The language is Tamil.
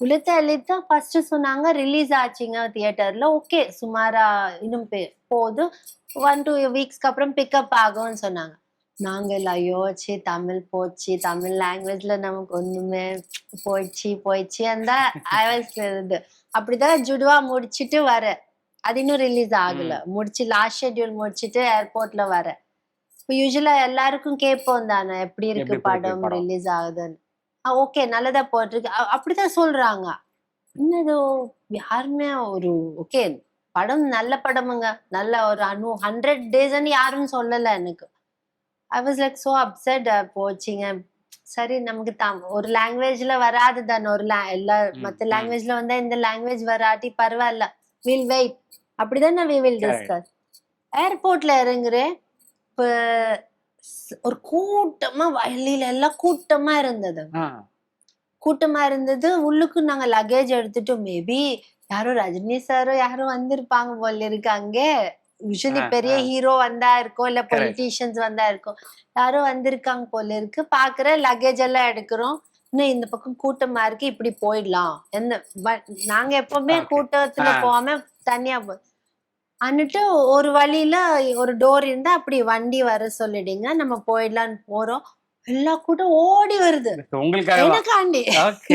உளுத்த எழுத்தா ஃபர்ஸ்ட் சொன்னாங்க ரிலீஸ் ஆச்சுங்க தியேட்டர்ல ஓகே சுமாரா இன்னும் பே- போதும் ஒன் டூ வீக்ஸ்க்கு அப்புறம் பிக்கப் ஆகும்னு சொன்னாங்க. நாங்க எல்லாம் ஐயோ ச்சீ தமிழ் போச்சு. தமிழ் லாங்குவேஜ்ல நமக்கு ஒண்ணுமே போயிடுச்சு போயிடுச்சு. அந்த இது அப்படிதான் ஜுடுவா முடிச்சிட்டு வர. அது இன்னும் ரிலீஸ் ஆகல. முடிச்சு லாஸ்ட் ஷெட்யூல் முடிச்சிட்டு ஏர்போர்ட்ல வர. இப்போ யூஸ்வலா எல்லாருக்கும் கேட்போம் தானே எப்படி இருக்கு படம்? ரிலீஸ் ஆகுதுன்னு. ஓகே நல்லதா போட்டிருக்கு அப்படிதான் சொல்றாங்க. இன்னது யாருமே ஒரு ஓகே படம் நல்ல படமுங்க. நல்ல ஒரு அனு ஹண்ட்ரட் டேஸ்ன்னு யாரும் சொல்லல எனக்கு. I was like so upset போச்சுங்க. சரி நமக்கு தம் ஒரு லாங்குவேஜ்ல வராது தானே ஒரு எல்லா மத்த. லாங்குவேஜ்ல வந்தா இந்த லாங்குவேஜ் வராட்டி பரவாயில்ல. வில் வெயிட் அப்படிதானே வி வில். டிஸ்கஸ் ஏர்போர்ட்ல இறங்குறேன். இப்ப ஒரு கூட்டமா வழியில எல்லாம் கூட்டமா இருந்தது கூட்டமா இருந்தது உள்ளுக்கு நாங்க லக்கேஜ் எடுத்துட்டு மேபி யாரோ ரஜினி சாரோ யாரோ வந்திருப்பாங்க போல இருக்கு அங்கே யூஸ்வலி பெரிய. ஹீரோ வந்தா இருக்கும் இல்ல. பொலிட்டீஷியன்ஸ் வந்தா இருக்கும் யாரோ வந்திருக்காங்க போல இருக்கு பாக்குற லக்கேஜ் எல்லாம் எடுக்கிறோம் இன்னும் இந்த பக்கம் கூட்டமா இருக்கு இப்படி போயிடலாம் என்ன நாங்க எப்பவுமே. கூட்டத்துல. போகாம தனியா போ அன்னுட்டு ஒரு வழியில ஒரு டோர் இருந்தா அப்படி வண்டி வர சொல்லிடுங்க. நம்ம போயிடலாம்னு போறோம். எல்லா கூட்டம் ஓடி வருது. ஓகே